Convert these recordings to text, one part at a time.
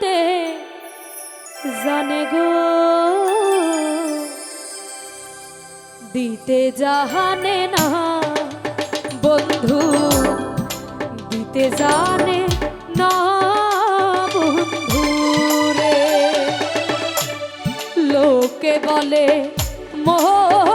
হতে জানে গো, দিতে জাহানে না বন্ধু, দিতে জানে না বন্ধু রে। লোকে বলে, মোহ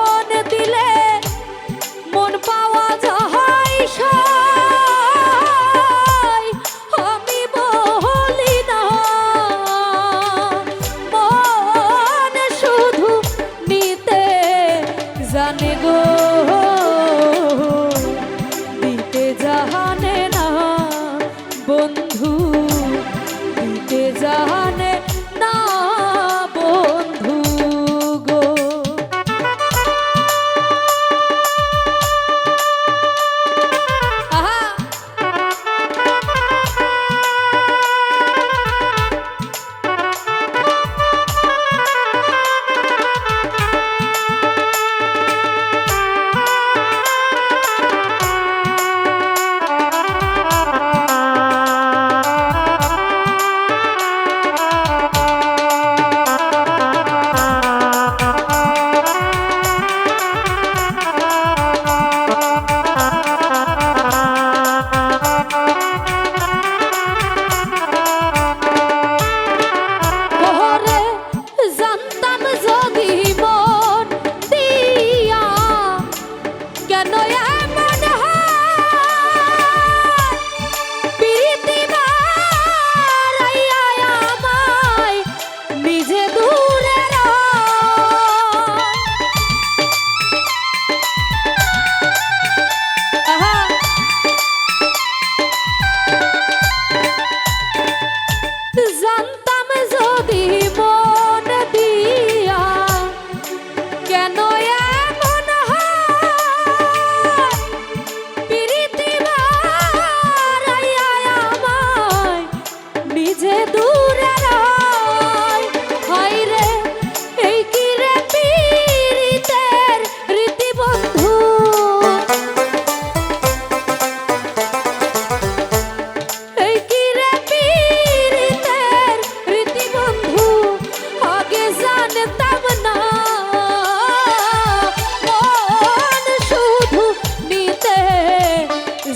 see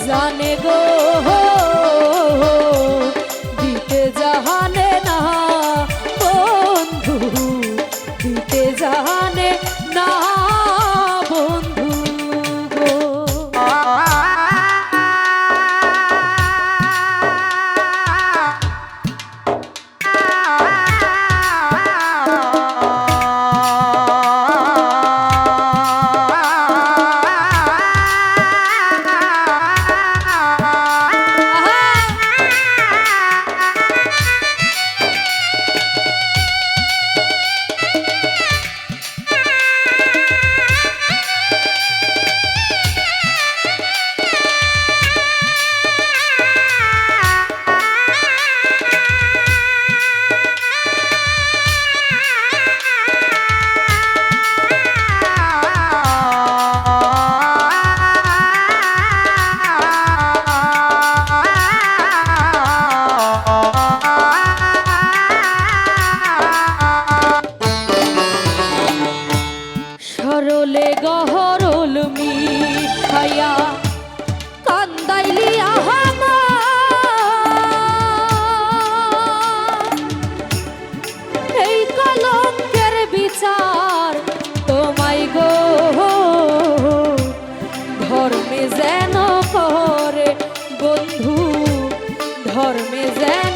জানে গো বলে গহরল মি হায়া কান্দাইলি আহামা। এই কলঙ্কের বিচার তোমায় গো। ধর্মে যেন করে বন্ধু, ধর্মে যেন